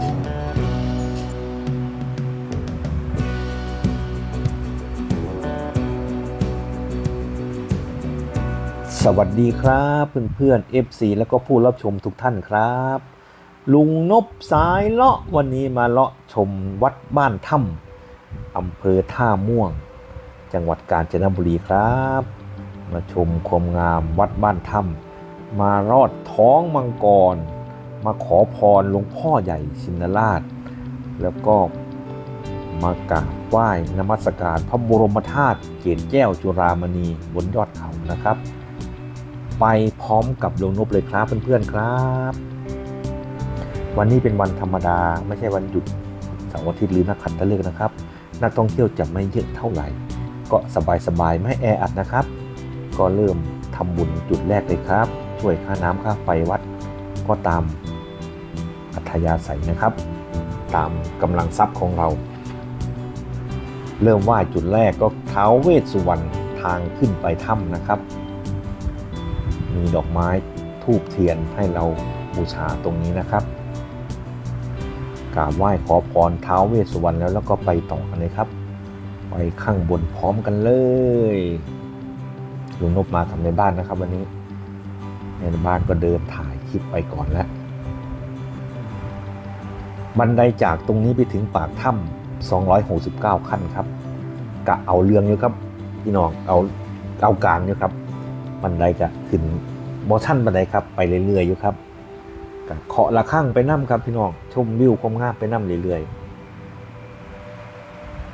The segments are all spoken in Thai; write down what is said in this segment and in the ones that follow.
สวัสดีครับเพื่อนๆ FC แล้วก็ผู้รับชมทุกท่านครับ ลุงนบสายเลาะวันนี้มาเลาะชมวัดบ้านถ้ำอำเภอท่าม่วง จังหวัดกาญจนบุรีครับ มาชมความงามวัดบ้านถ้ำมารอดท้องมังกร มาขอพรหลวงพ่อใหญ่ชินราช แล้วก็มากราบไหว้นมัสการพระบรมธาตุเกศแก้วจุรามณีบนยอดเขานะครับ ไปพร้อมกับลุงนบเลยครับเพื่อนๆครับ วันนี้เป็นวันธรรมดาไม่ใช่วันหยุดเสาร์อาทิตย์หรือนักขัตฤกษ์นะครับ นักท่องเที่ยวจะไม่เยอะเท่าไหร่ ก็สบายๆไม่แออัดนะครับ ก็เริ่มทำบุญจุดแรกเลยครับ ช่วยค่าน้ำค่าไฟวัด ก็ตามอัธยาศัยนะครับ ตามกำลังทรัพย์ของเรา เริ่มไหว้จุดแรกก็เท้าเวสสุวรรณทางขึ้นไปถ้ำนะครับ มีดอกไม้ทูบเทียนให้เราบูชาตรงนี้นะครับกราบไหว้ขอพรเท้าเวสสุวรรณแล้วแล้วก็ไปต่อกันเลยครับ ไปข้างบนพร้อมกันเลยลุงนบมาทำในบ้านนะครับ วันนี้ในบ้านก็เดินถ่าย คลิปไปก่อนแล้ว บันไดจากตรงนี้ไปถึงปากถ้ำ269 ขั้นครับกะเอาเรื่องอยู่ครับ พี่น้องเอาเอากลางอยู่ครับ บันไดจะขึ้นบอชั่นบันไดครับไปเรื่อยๆอยู่ครับกะเคาะระฆังไปนั่ครับพี่น้องชมวิวความงามไปนั่เรื่อยๆ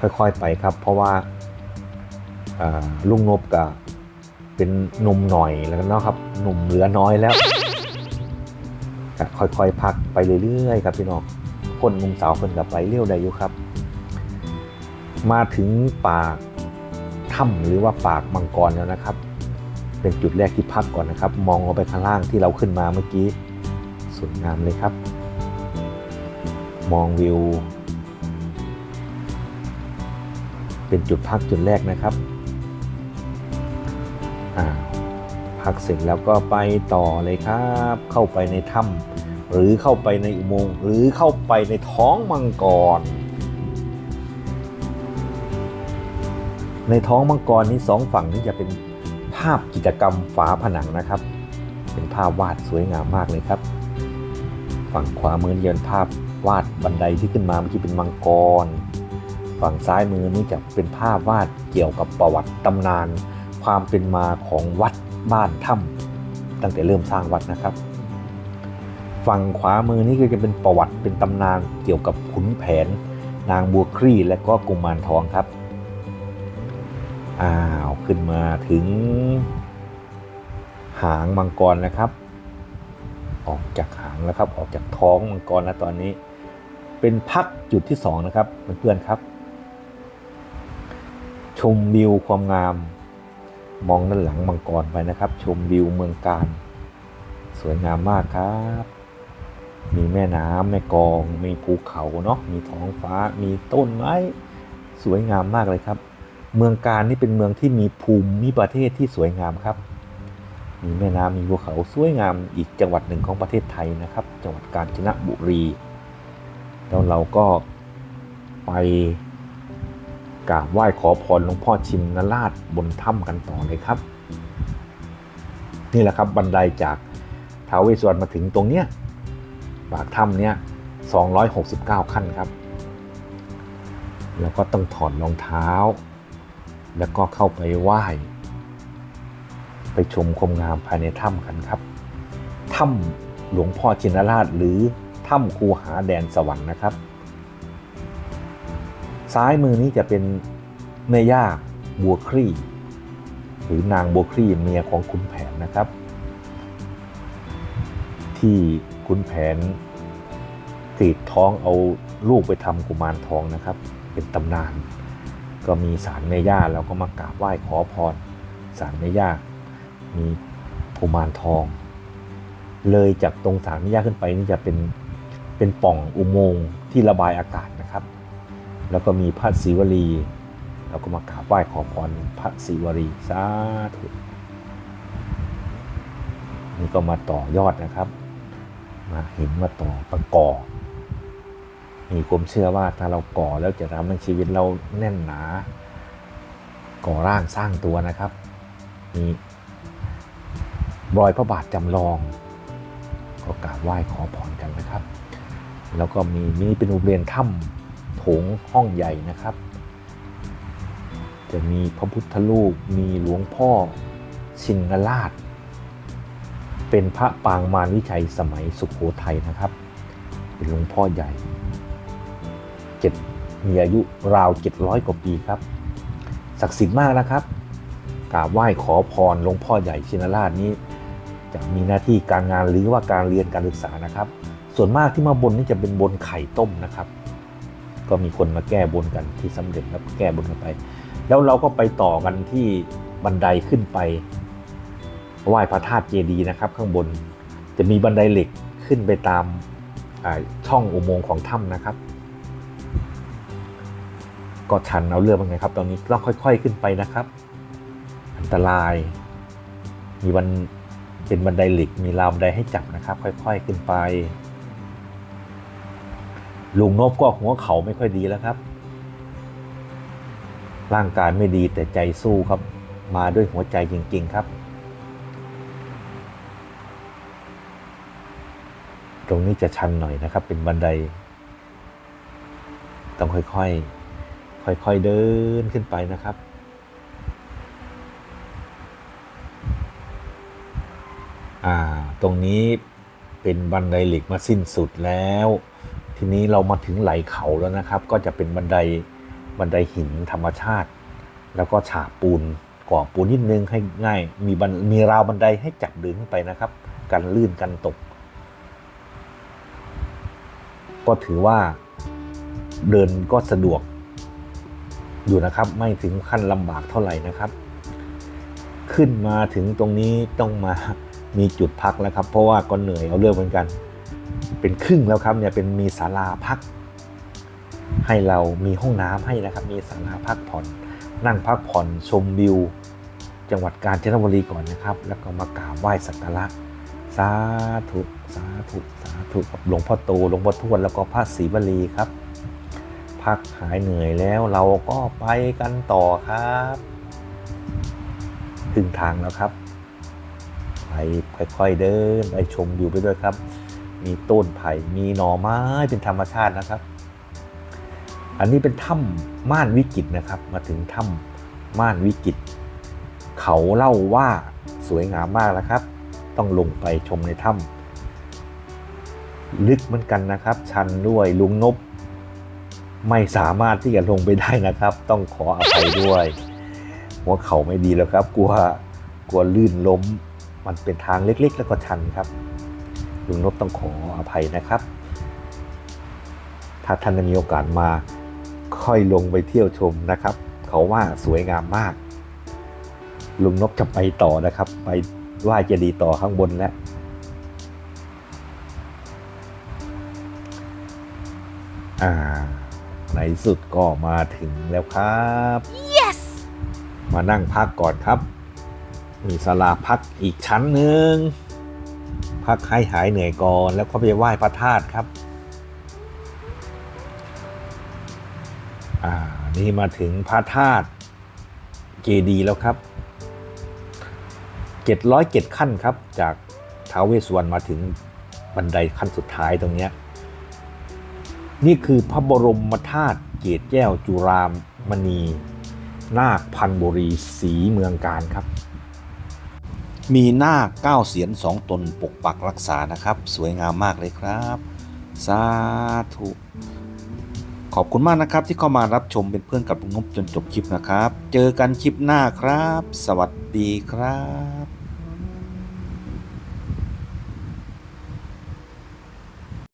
ค่อยๆไปครับ เพราะว่าาลุงนบกับเป็นหนุ่มหน่อยแล้วกันเนาะครับหนุ่มเหลือน้อยแล้ว กะค่อยๆพักไปเรื่อยๆครับพี่น้องคนหนุ่มสาวคนกับไปเลี้ยวได้อยู่ครับ มาถึงปากถ้ำหรือว่าปากมังกรแล้วนะครับ เป็นจุดแรกที่พักก่อนนะครับ มองลงไปข้างล่างที่เราขึ้นมาเมื่อกี้สวยงามเลยครับ มองวิว เป็นจุดพักจุดแรกนะครับอ่า พักเสร็จแล้วก็ไปต่อเลยครับ เข้าไปในถ้ำหรือเข้าไปในอุโมงค์หรือเข้าไปในท้องมังกร ในท้องมังกรนี้สองฝั่งนี้จะเป็นภาพกิจกรรมฝาผนังนะครับ เป็นภาพวาดสวยงามมากเลยครับ ฝั่งขวามือนี่เป็นภาพวาดบันไดที่ขึ้นมาเมื่อกี้เป็นมังกร ฝั่งซ้ายมือนี้จะเป็นภาพวาดเกี่ยวกับประวัติตำนานความเป็นมาของวัด บ้านถ้ำตั้งแต่เริ่มสร้างวัดนะครับ ฝั่งขวามือนี่ก็จะเป็นประวัติเป็นตำนานเกี่ยวกับขุนแผน นางบัวครี่และก็กุมารทองครับอ้าวขึ้นมาถึง หางมังกรนะครับ ออกจากหางแล้วครับ ออกจากท้องมังกรแล้วตอนนี้ เป็นพักจุดที่สองนะครับเพื่อนๆครับ ชมวิวความงาม มองด้านหลังมังกรไปนะครับ ชมวิวเมืองการ สวยงามมากครับ มีแม่น้ำแม่กอง มีภูเขาเนาะมีท้องฟ้า มีต้นไม้สวยงามมากเลยครับ เมืองการนี่เป็นเมืองที่มีภูมิประเทศที่สวยงามครับ มีแม่น้ำมีภูเขาสวยงามอีกจังหวัดหนึ่งของประเทศไทยนะครับ จังหวัดกาญจนบุรี แล้วเราก็ไป กราบไหว้ขอพรหลวงพ่อชินราชบนถ้ำกันต่อเลยครับ นี่แหละครับบันไดจากท้าวเวสสวรรณมาถึงตรงเนี้ยปากถ้ำเนี้ย269 ขั้นครับ แล้วก็ต้องถอดรองเท้า แล้วก็เข้าไปไหว้ ไปชมความงามภายในถ้ำกันครับ ถ้ำหลวงพ่อชินราชหรือถ้ำคูหาแดนสวรรค์นะครับ ซ้ายมือนี้จะเป็นแม่ย่าบัวครีหรือนางบัวครีเมียของขุนแผนนะครับ ที่ขุนแผนกรีดท้องเอาลูกไปทำกุมารทองนะครับ เป็นตำนาน ก็มีสารแม่ย่าเราก็มากราบไหว้ขอพรสารแม่ย่ามีกุมารทอง เลยจากตรงสารแม่ย่าขึ้นไปนี่จะเป็นเป็นป่องอุโมงค์ที่ระบายอากาศ แล้วก็มีพระศิวลีเราก็มากราบไหว้ขอพรพระศิวลีสาธุนี่ก็มาต่อยอดนะครับ มาเห็นมาต่อประกอบมีความเชื่อว่าถ้าเราก่อแล้วจะทำให้ชีวิตเราแน่นหนา ก่อร่างสร้างตัวนะครับ มีรอยพระบาทจำลอง ก็กราบไหว้ขอพรกันนะครับ แล้วก็มีนี่เป็นโรงเรียนถ้ำ ถงห้องใหญ่นะครับ จะมีพระพุทธรูปมีหลวงพ่อชิงราช เป็นพระปางมารวิชัยสมัยสุขโขทัยนะครับ เป็นหลวงพ่อใหญ่เจ็ดมีอายุราว 700 กว่าปีครับ ศักดิ์สิทธิ์มากนะครับกราบไหว้ขอพรหลวงพ่อใหญ่ชินราชนี้ จะมีหน้าที่การงานหรือว่าการเรียนการศึกษานะครับ ส่วนมากที่มาบนนี่จะเป็นบนไข่ต้มนะครับ ก็มีคนมาแก้บนกันที่สำเร็จแล้วก็แก้บนกันไป แล้วเราก็ไปต่อกันที่บันไดขึ้นไปไหว้พระธาตุเจดีย์นะครับ ข้างบนจะมีบันไดเหล็กขึ้นไปตามช่องอุโมงค์ของถ้ำนะครับ ก็ชันเอาเรื่องเป็นไงครับ ตอนนี้ต้องค่อยๆขึ้นไปนะครับ อันตราย มีบันเป็นบันไดเหล็กมีราวบันไดให้จับนะครับ ค่อย ๆขึ้นไป ลุงนบก็หัวเขาไม่ค่อยดีแล้วครับ ร่างกายไม่ดีแต่ใจสู้ครับ มาด้วยหัวใจจริง ๆครับ ตรงนี้จะชันหน่อยนะครับ เป็นบันได ต้องค่อยๆ ค่อยๆ เดินขึ้นไปนะครับอ่าตรงนี้เป็นบันไดเหล็กมาสิ้นสุดแล้ว ทีนี้เรามาถึงไหลเขาแล้วนะครับ ก็จะเป็นบันไดบันไดหินธรรมชาติ แล้วก็ฉาบปูนก่อปูนนิดนึงให้ง่าย มีบันมีราวบันไดให้จับเดินขึ้นไปนะครับ กันลื่นกันตก ก็ถือว่าเดินก็สะดวก อยู่นะครับ ไม่ถึงขั้นลำบากเท่าไหร่นะครับ ขึ้นมาถึงตรงนี้ต้องมามีจุดพักแล้วครับ เพราะว่าก็เหนื่อยเอาเรื่องเหมือนกัน เป็นครึ่งแล้วครับเนี่ยเป็นมีศาลาพัก ให้เรามีห้องน้ำให้นะครับ มีศาลาพักผ่อน นั่งพักผ่อนชมวิว จังหวัดกาญจนบุรีก่อนนะครับ แล้วก็มากราบไหว้สักการะสาธุสาธุสาธุกับหลวงพ่อโตหลวงพ่อทวดแล้วก็พระศรีวลีครับ พักหายเหนื่อยแล้วเราก็ไปกันต่อครับถึงทางแล้วครับ ไปค่อยๆเดินไปชมวิวไปด้วยครับ มีต้นไผ่มีหน่อไม้เป็นธรรมชาตินะครับ อันนี้เป็นถ้ำม่านวิกิตนะครับ มาถึงถ้ำม่านวิกิต เขาเล่าว่าสวยงามมากแล้วครับ ต้องลงไปชมในถ้ำลึกเหมือนกันนะครับ ชันด้วยลุงนบ ไม่สามารถที่จะลงไปได้นะครับ ต้องขออภัยด้วยหัวเข่าไม่ดีแล้วครับ กลัวกลัวลื่นล้ม มันเป็นทางเล็กๆ แล้วก็ชันครับ ลุงนบต้องขออภัยนะครับ ถ้าท่านมีโอกาสมาค่อยลงไปเที่ยวชมนะครับ เขาว่าสวยงามมาก ลุงนบจะไปต่อนะครับ ไปไหว้เจดีย์ต่อข้างบนแล้วอ่าในสุดก็มาถึงแล้วครับ Yes! มานั่งพักก่อนครับ มีศาลาพักอีกชั้นหนึ่ง พักให้หายเหนื่อยก่อนแล้วก็ไปไหว้พระธาตุครับอ่านี่มาถึงพระธาตุเจดีแล้วครับ 707 ขั้นครับ จากท้าวเวสสุวรรณมาถึงบันไดขั้นสุดท้ายตรงนี้ นี่คือพระบรมธาตุเกศแก้วจุรามณี นาคพันบุรีสีเมืองการครับ มีหนาคเก้าเสียนสองตนปกปักรักษานะครับ สวยงามมากเลยครับสาธุขอบคุณมากนะครับที่เข้ามารับชมเป็นเพื่อนกับลุงนบจนจบคลิปนะครับ เจอกันคลิปหน้าครับ สวัสดีครับ